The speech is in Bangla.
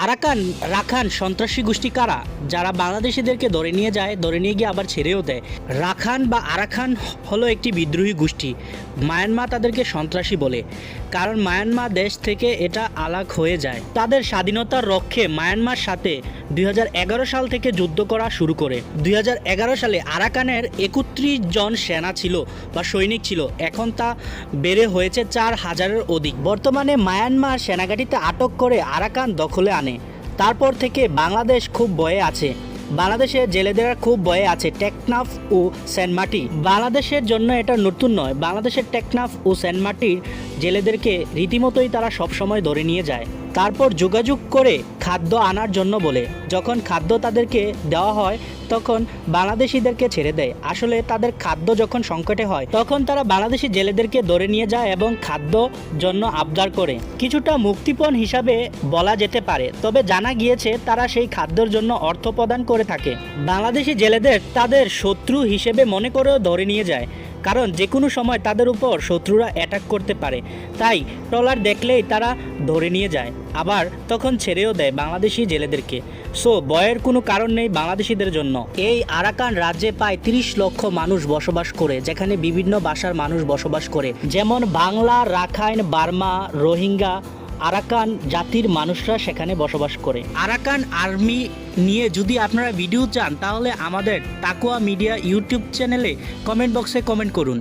আরাকান, রাখান সন্ত্রাসী গোষ্ঠী কারা? যারা বাংলাদেশিদেরকে ধরে নিয়ে যায়, ধরে নিয়ে গিয়ে আবার ছেড়েও দেয়। রাখান বা আরাখান হলো একটি বিদ্রোহী গোষ্ঠী। মায়ানমা তাদেরকে সন্ত্রাসী বলে। কারণ মায়ানমা দেশ থেকে এটা আলাগ হয়ে যায়। তাদের স্বাধীনতার রক্ষে মায়ানমার সাথে দুই হাজার এগারো সাল থেকে যুদ্ধ করা শুরু করে। দুই হাজার এগারো সালে আরাকানের একত্রিশ জন সেনা ছিল বা সৈনিক ছিল। এখন তা বেড়ে হয়েছে চার হাজারের অধিক। বর্তমানে মায়ানমার সেনাঘাটিতে আটক করে আরাকান দখলে আনে। তারপর থেকে বাংলাদেশ খুব ভয়ে আছে। বাংলাদেশের জেলেদের খুব ভয়ে আছে টেকনাফ ও সেনমাটি বাংলাদেশের জন্য এটা নতুন নয়। বাংলাদেশের টেকনাফ ও সেনমাটির জেলেদেরকে রীতিমতোই তারা সবসময় ধরে নিয়ে যায়। তারপর যোগাযোগ করে খাদ্য আনার জন্য বলে। যখন খাদ্য তাদেরকে দেওয়া হয় তখন বাংলাদেশিদেরকে ছেড়ে দেয়। আসলে তাদের খাদ্য যখন সংকটে হয়, তখন তারা বাংলাদেশি জেলেদেরকে ধরে নিয়ে যায় এবং খাদ্য জন্য আবদার করে। কিছুটা মুক্তিপণ হিসাবে বলা যেতে পারে, তবে জানা গিয়েছে তারা সেই খাদ্যর জন্য অর্থ প্রদান করে থাকে। বাংলাদেশি জেলেদের তাদের শত্রু হিসেবে মনে করেও ধরে নিয়ে যায়। কারণ যে কোনো সময় তাদের উপর শত্রুরা অ্যাটাক করতে পারে। তাই ট্রলার দেখলেই তারা ধরে নিয়ে যায়, আবার তখন ছেড়েও দেয় বাংলাদেশি জেলেদেরকে। সো বয়ের কোনো কারণ নেই বাংলাদেশিদের জন্য। এই আরাকান রাজ্যে প্রায় তিরিশ লক্ষ মানুষ বসবাস করে, যেখানে বিভিন্ন ভাষার মানুষ বসবাস করে। যেমন Bangla, Rakhine, Burma, Rohingya Arakan জাতির মানুষরা সেখানে বসবাস করে। আরাকান আর্মি নিয়ে যদি আপনারা ভিডিও চান, তাহলে আমাদের তাকুয়া মিডিয়া ইউটিউব চ্যানেলে কমেন্ট বক্সে কমেন্ট করুন।